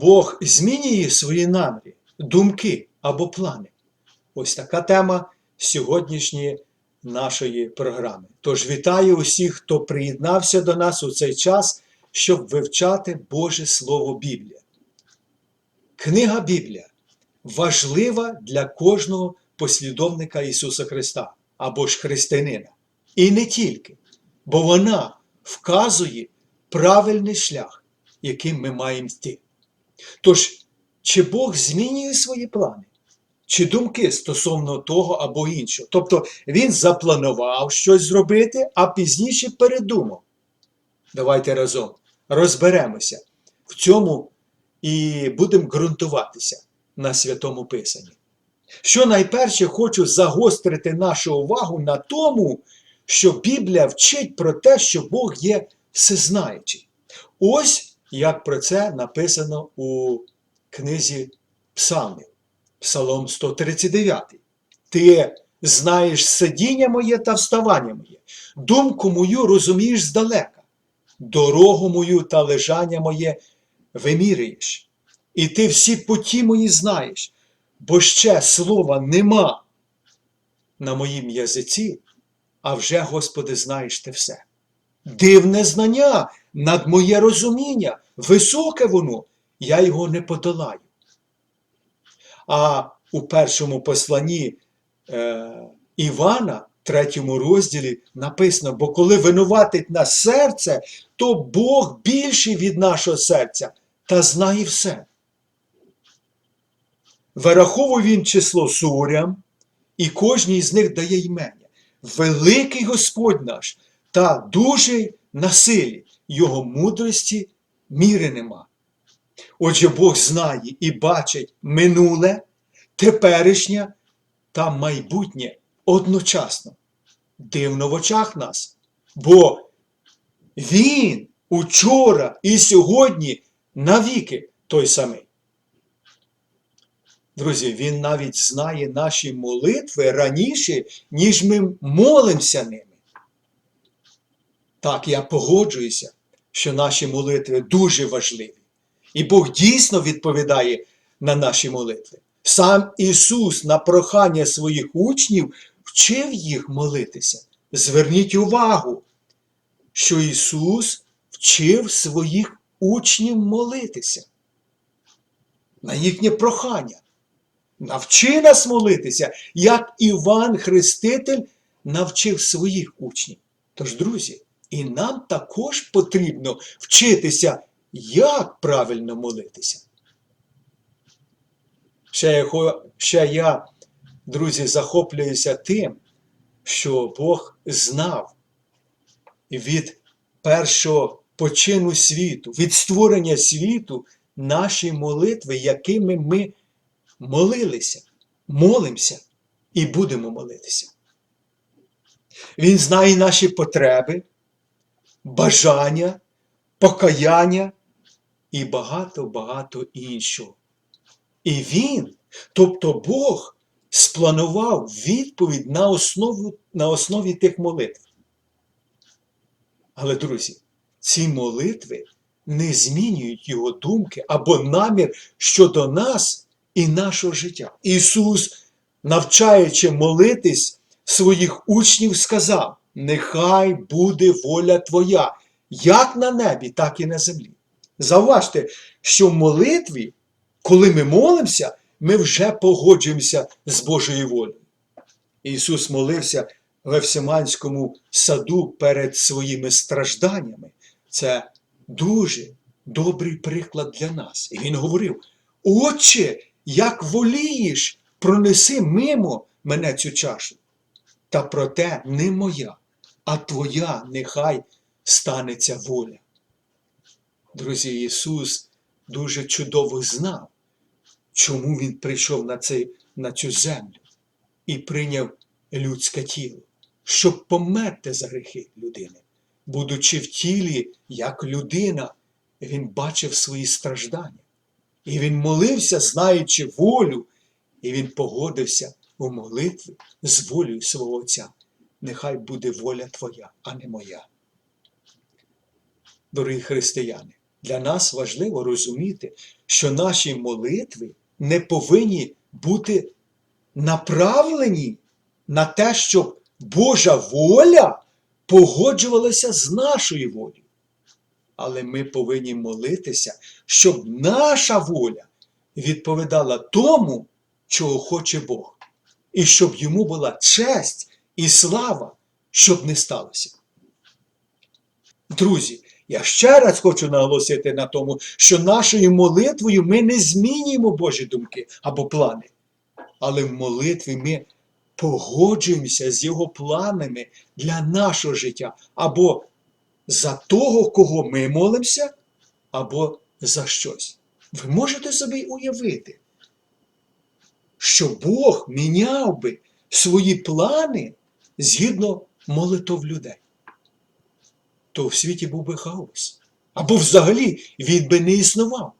Бог змінює свої наміри, думки або плани. Ось така тема сьогоднішньої нашої програми. Тож вітаю усіх, хто приєднався до нас у цей час, щоб вивчати Боже Слово Біблія. Книга Біблія важлива для кожного послідовника Ісуса Христа або ж християнина. І не тільки, бо вона вказує правильний шлях, яким ми маємо йти. Тож, чи Бог змінює свої плани, чи думки стосовно того або іншого? Тобто він запланував щось зробити, а пізніше передумав. Давайте разом розберемося в цьому і будемо ґрунтуватися на святому Писанні. Що найперше хочу загострити нашу увагу на тому, що Біблія вчить про те, що Бог є всезнаючий. Ось як про це написано у книзі Псалмів, Псалом 139. Ти знаєш сидіння моє та вставання моє, думку мою розумієш здалека, дорогу мою та лежання моє вимірюєш. І ти всі путі мої знаєш, бо ще слова нема на моїм язиці, а вже, Господи, знаєш ти все. Дивне знання над моє розуміння, високе воно, я його не подолаю. А у першому посланні е, Івана, третьому розділі, написано: бо коли винуватить нас серце, то Бог більший від нашого серця та знає все. Вираховує він число сурям, і кожній з них дає імення. Великий Господь наш та дужий на силі, його мудрості міри нема. Отже, Бог знає і бачить минуле, теперішнє та майбутнє одночасно. Дивно в очах нас, бо Він учора і сьогодні навіки той самий. Друзі, він навіть знає наші молитви раніше, ніж ми молимося ними. Так, я погоджуюся, що наші молитви дуже важливі. І Бог дійсно відповідає на наші молитви. Сам Ісус на прохання своїх учнів вчив їх молитися. Зверніть увагу, що Ісус вчив своїх учнів молитися. На їхнє прохання. Навчи нас молитися, як Іван Хреститель навчив своїх учнів. Тож, друзі, і нам також потрібно вчитися, як правильно молитися. Ще я, ще я, друзі, захоплююся тим, що Бог знав від першого почину світу, від створення світу наші молитви, якими ми молилися, молимося і будемо молитися. Він знає наші потреби, бажання, покаяння і багато-багато іншого. І він, тобто Бог, спланував відповідь на основі, на основі тих молитв. Але, друзі, ці молитви не змінюють його думки або намір щодо нас і нашого життя. Ісус, навчаючи молитись своїх учнів, сказав: Нехай буде воля Твоя, як на небі, так і на землі. Зауважте, що в молитві, коли ми молимося, ми вже погоджуємося з Божою волею. Ісус молився в Евсиманському саду перед своїми стражданнями. Це дуже добрий приклад для нас. І він говорив: Отче, як волієш, пронеси мимо мене цю чашу. Та проте не моя, а твоя нехай станеться воля. Друзі, Ісус дуже чудово знав, чому Він прийшов на, цей, на цю землю і прийняв людське тіло, щоб померти за гріхи людини. Будучи в тілі, як людина, він бачив свої страждання. І він молився, знаючи волю, і він погодився у молитві з волею свого Отця. Нехай буде воля Твоя, а не моя. Дорогі християни, Для нас важливо розуміти, що наші молитви не повинні бути направлені на те, щоб Божа воля погоджувалася з нашою волею. Але ми повинні молитися, щоб наша воля відповідала тому, чого хоче Бог, і щоб йому була честь і слава, щоб не сталося. Друзі, я ще раз хочу наголосити на тому, що нашою молитвою ми не змінюємо Божі думки або плани. Але в молитві ми погоджуємося з Його планами для нашого життя або за того, кого ми молимося, або за щось. Ви можете собі уявити, що Бог міняв би свої плани згідно молитов людей. То в світі був би хаос. Або взагалі він би не існував.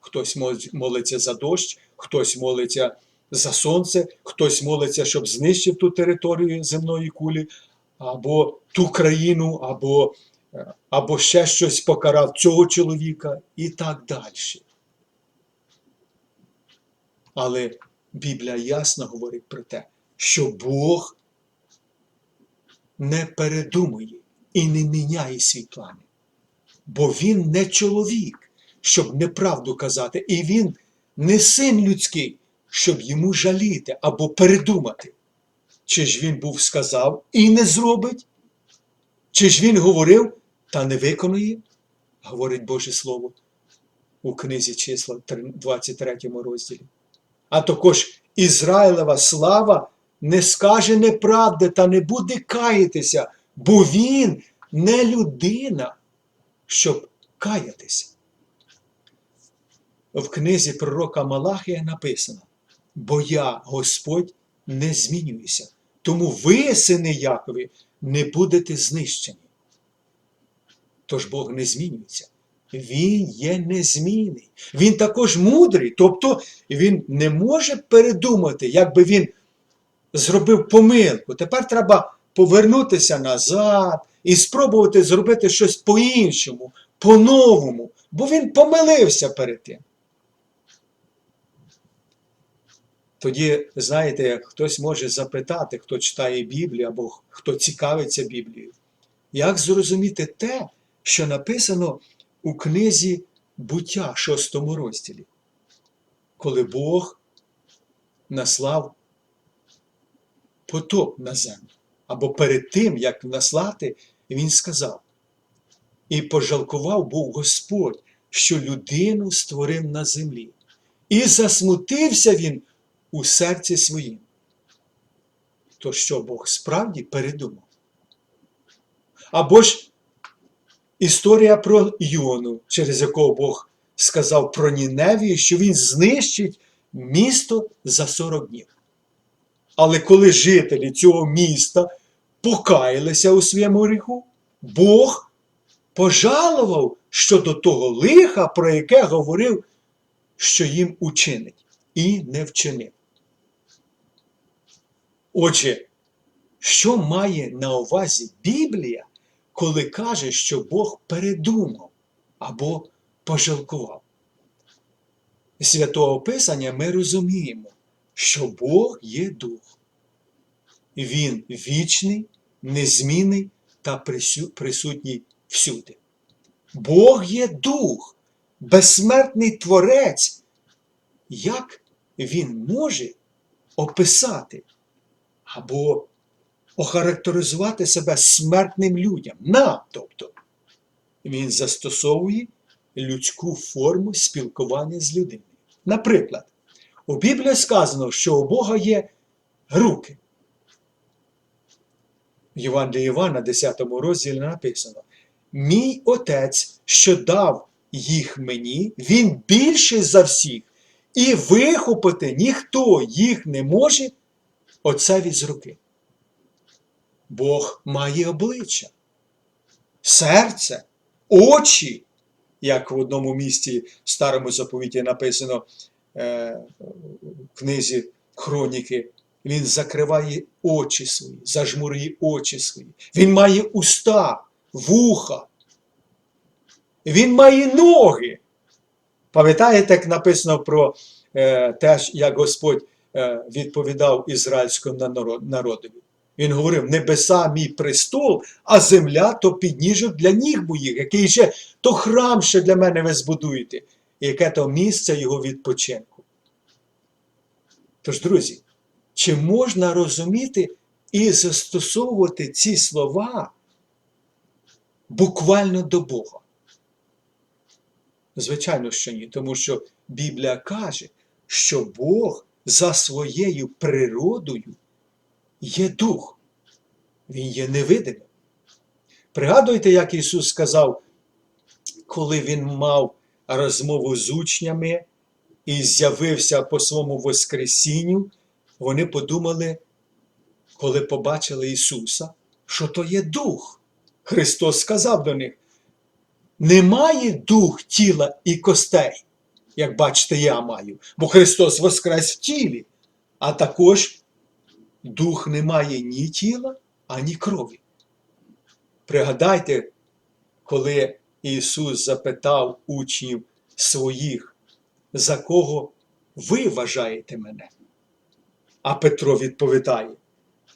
Хтось молиться за дощ, хтось молиться за сонце, хтось молиться, щоб знищив ту територію земної кулі, або ту країну, або, е, або ще щось покарав цього чоловіка і так далі. Але Біблія ясно говорить про те, що Бог не передумує і не міняє свій плани. Бо він не чоловік, щоб неправду казати, і він не син людський, щоб йому жаліти або передумати. Чи ж він був сказав і не зробить? Чи ж він говорив та не виконує? Говорить Боже Слово у книзі числа 23 розділі. А також Ізраїлева слава не скаже неправди та не буде каятися, бо він не людина, щоб каятися. В книзі пророка Малахія написано: Бо я, Господь, не змінююся, тому ви, сини Якові, не будете знищені. Тож Бог не змінюється. Він є незмінний. Він також мудрий, тобто він не може передумати, якби він зробив помилку. Тепер треба повернутися назад і спробувати зробити щось по-іншому, по-новому, бо він помилився перед тим. Тоді, знаєте, хтось може запитати, хто читає Біблію або хто цікавиться Біблією, як зрозуміти те, що написано у книзі буття, шостому розділі, коли Бог наслав потоп на землю. Або перед тим, як наслати, він сказав: І пожалкував був Господь, що людину створив на землі, і засмутився він у серці своїм. То що Бог справді передумав? Або ж історія про Йону, через якого Бог сказав про Ніневію, що він знищить місто за 40 днів. Але коли жителі цього міста покаялися у своєму гріху, Бог пожалував щодо того лиха, про яке говорив, що їм учинить, і не вчинив. Отже, що має на увазі Біблія, коли каже, що Бог передумав або пожалкував? Святого Писання ми розуміємо, що Бог є дух. Він вічний, незмінний та присутній всюди. Бог є дух, безсмертний творець. Як він може описати або охарактеризувати себе смертним людям? Нам, тобто, він застосовує людську форму спілкування з людиною. Наприклад, у Біблії сказано, що у Бога є руки. В Євангелії Івана, 10 розділі написано: Мій отець, що дав їх мені, він більший за всіх, і вихопити ніхто їх не може отцеві з руки. Бог має обличчя, серце, очі, як в одному місті в старому заповіті написано в книзі Хроніки. Він закриває очі свої, зажмурює очі свої. Він має уста, вуха. Він має ноги. Пам'ятаєте, як написано про е, те, як Господь е, відповідав ізраїльському народові? Він говорив: небеса мій престол, а земля то підніжок для ніг моїх, який ще то храм ще для мене ви збудуєте, і яке то місце його відпочинку. Тож, друзі, чи можна розуміти і застосовувати ці слова буквально до Бога? Звичайно, що ні, тому що Біблія каже, що Бог за своєю природою є дух, Він є невидимим. Пригадуєте, як Ісус сказав, коли Він мав розмову з учнями і з'явився по своєму Воскресінню, вони подумали, коли побачили Ісуса, що то є дух. Христос сказав до них: немає дух тіла і костей, як бачите, я маю, бо Христос воскрес в тілі, а також дух не має ні тіла, ані крові. Пригадайте, коли Ісус запитав учнів своїх, за кого ви вважаєте мене? А Петро відповідає: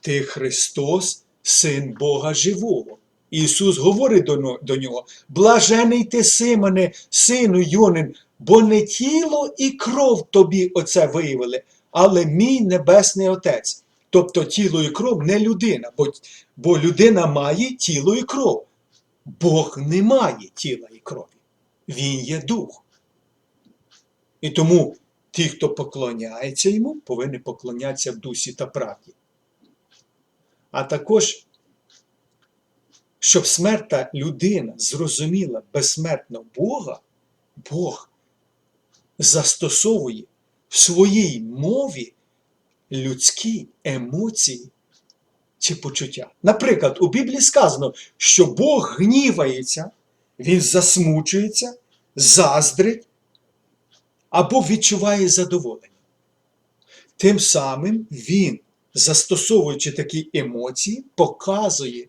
Ти Христос, Син Бога Живого. Ісус говорить до, до нього: Блажений ти, Симоне, сину Йонин, бо не тіло і кров тобі оце виявили, але мій Небесний Отець. Тобто тіло і кров не людина, бо, бо людина має тіло і кров. Бог не має тіла і крові. Він є дух. І тому ті, хто поклоняється йому, повинні поклонятися в дусі та правді. А також, щоб смерта людина зрозуміла безсмертного Бога, Бог застосовує в своїй мові людські емоції чи почуття. Наприклад, у Біблії сказано, що Бог гнівається, Він засмучується, заздрить або відчуває задоволення. Тим самим Він, застосовуючи такі емоції, показує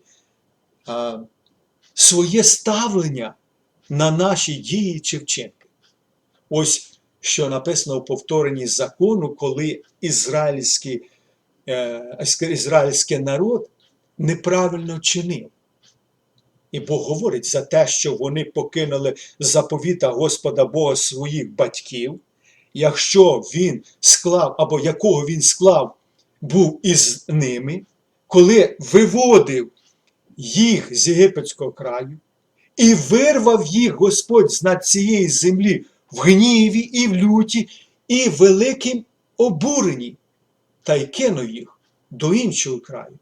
а, своє ставлення на наші дії чи вчинки. Ось що написано у повторенні закону, коли ізраїльський, е, ізраїльський народ неправильно чинив. І Бог говорить за те, що вони покинули заповіта Господа Бога своїх батьків, якщо він склав, або якого він склав, був із ними, коли виводив їх з єгипетського краю, і вирвав їх Господь з над цієї землі в гніві і в люті, і в великім обуренні, та й кинув їх до іншого краю,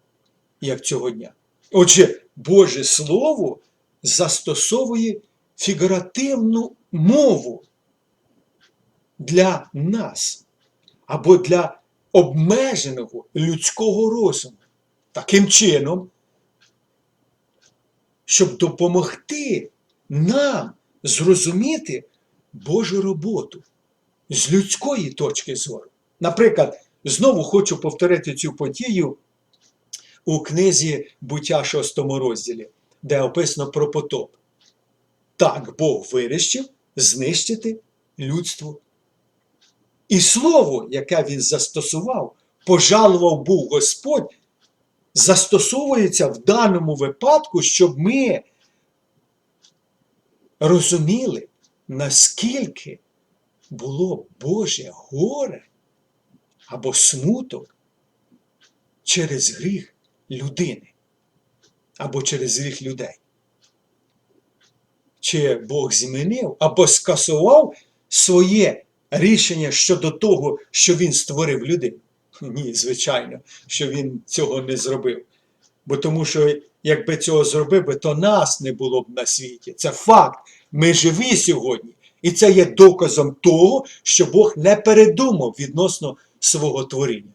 як цього дня. Отже, Боже Слово застосовує фігуративну мову для нас або для обмеженого людського розуму. Таким чином, щоб допомогти нам зрозуміти Божу роботу з людської точки зору. Наприклад, знову хочу повторити цю подію у книзі Буття 6 розділі, де описано про потоп. Так Бог вирішив знищити людство. І слово, яке він застосував, пожалував був Господь, застосовується в даному випадку, щоб ми розуміли, наскільки було Боже горе або смуток через гріх людини або через гріх людей. Чи Бог змінив або скасував своє рішення щодо того, що він створив людину? Ні, звичайно, що він цього не зробив. Бо тому що якби цього зробив, би, то нас не було б на світі. Це факт. Ми живі сьогодні. І це є доказом того, що Бог не передумав відносно свого творіння.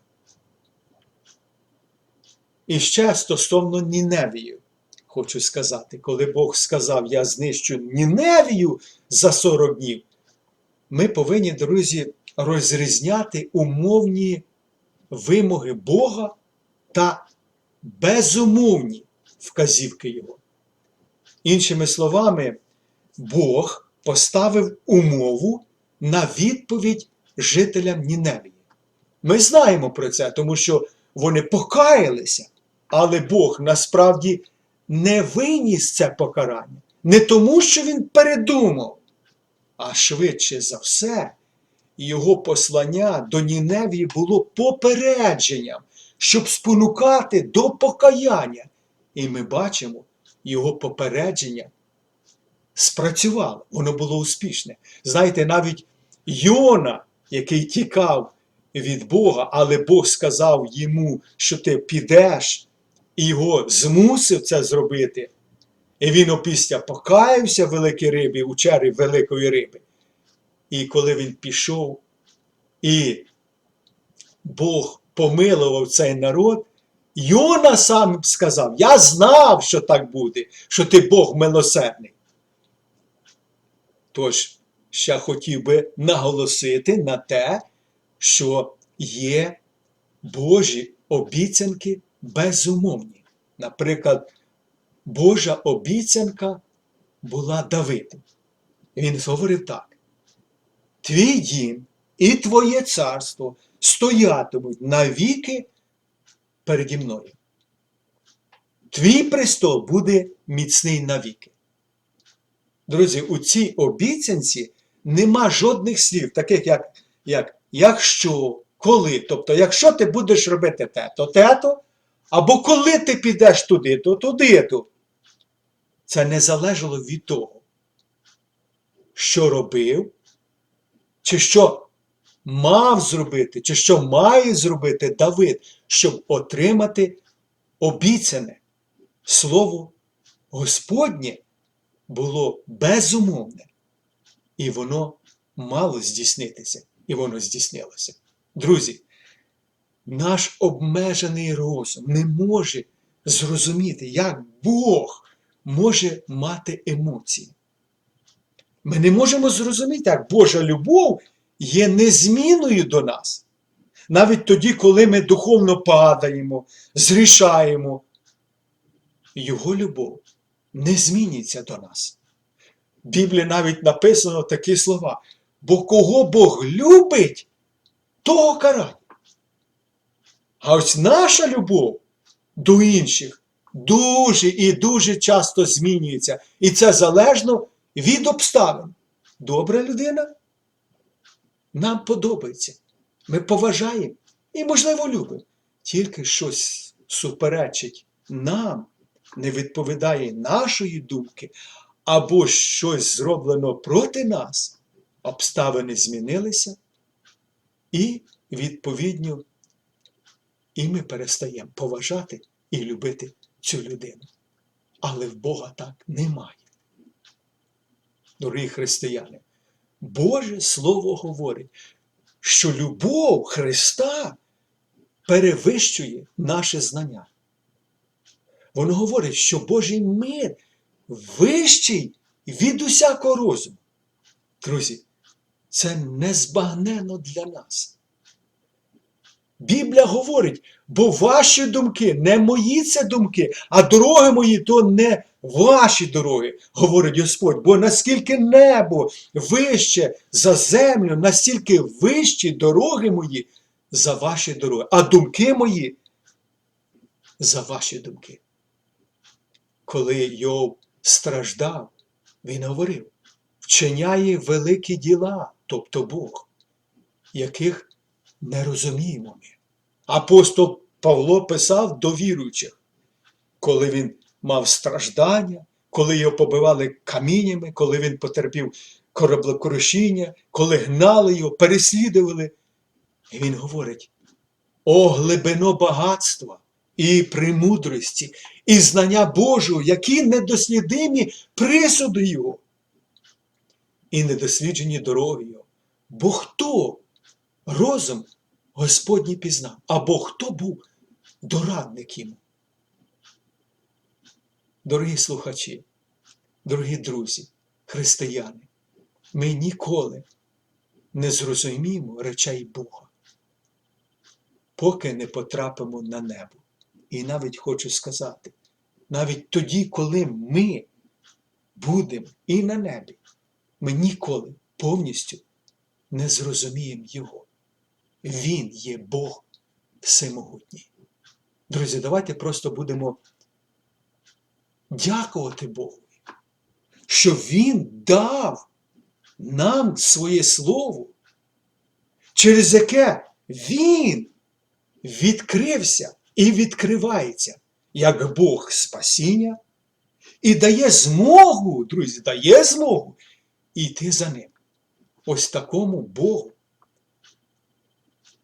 І ще стосовно Ніневію, хочу сказати, коли Бог сказав, я знищу Ніневію за 40 днів, ми повинні, друзі, розрізняти умовні вимоги Бога та безумовні вказівки Його. Іншими словами, Бог поставив умову на відповідь жителям Ніневії. Ми знаємо про це, тому що вони покаялися, але Бог насправді не виніс це покарання. Не тому, що він передумав, а швидше за все, його послання до Ніневії було попередженням, щоб спонукати до покаяння. І ми бачимо, його попередження спрацювало, воно було успішне. Знаєте, навіть Йона, який тікав від Бога, але Бог сказав йому, що ти підеш, і його змусив це зробити. І він опісля покаявся великій рибі, у чері великої риби. І коли він пішов, і Бог помилував цей народ, Йона сам сказав: Я знав, що так буде, що ти Бог милосердний. Тож, ще хотів би наголосити на те, що є Божі обіцянки безумовні. Наприклад, Божа обіцянка була Давиду. Він говорив так: Твій дім і твоє царство стоятимуть навіки переді мною. Твій престол буде міцний навіки. Друзі, у цій обіцянці нема жодних слів, таких як, як якщо, коли. Тобто, якщо ти будеш робити те, то те-то, або коли ти підеш туди, то туди-то. Це не залежало від того, що робив, чи що мав зробити, чи що має зробити Давид, щоб отримати обіцяне слово Господнє було безумовне, і воно мало здійснитися, і воно здійснилося. Друзі, наш обмежений розум не може зрозуміти, як Бог може мати емоції. Ми не можемо зрозуміти, як Божа любов є незмінною до нас. Навіть тоді, коли ми духовно падаємо, зрішаємо, Його любов не зміниться до нас. В Біблії навіть написано такі слова: бо кого Бог любить, того карає. А ось наша любов до інших дуже і дуже часто змінюється. І це залежно від обставин. Добра людина нам подобається. Ми поважаємо і, можливо, любимо. Тільки щось суперечить нам, не відповідає нашої думки, або щось зроблено проти нас, обставини змінилися, і, відповідно, і ми перестаємо поважати і любити цю людину. Але в Бога так немає. Дорогі християни, Боже Слово говорить, що любов Христа перевищує наше знання. Воно говорить, що Божий мир вищий від усякого розуму. Друзі, це незбагненно для нас. Біблія говорить, бо ваші думки не мої це думки, а дороги мої то не ваші дороги, говорить Господь. Бо наскільки небо вище за землю, настільки вищі дороги мої за ваші дороги, а думки мої за ваші думки. Коли Йов страждав, він говорив, вчиняє великі діла, тобто Бог, яких не розуміємо ми. Апостол Павло писав до віруючих, коли він мав страждання, коли його побивали каміннями, коли він потерпів кораблекрушіння, коли гнали його, переслідували. І він говорить: о глибино багатства і премудрості, і знання Божого, які недослідимі присуди Його, і недосліджені дороги Його. Бо хто розум Господній пізнав, або хто був дорадник йому? Дорогі слухачі, дорогі друзі, християни, ми ніколи не зрозуміємо речей Бога, поки не потрапимо на небо. І навіть хочу сказати, навіть тоді, коли ми будемо і на небі, ми ніколи повністю не зрозуміємо Його. Він є Бог всемогутній. Друзі, давайте просто будемо дякувати Богу, що Він дав нам своє слово, через яке Він відкрився і відкривається як Бог спасіння, і дає змогу, друзі, дає змогу йти за ним. Ось такому Богу.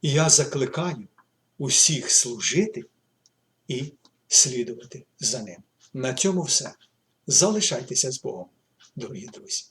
І я закликаю усіх служити і слідувати за ним. На цьому все. Залишайтеся з Богом, дорогі друзі.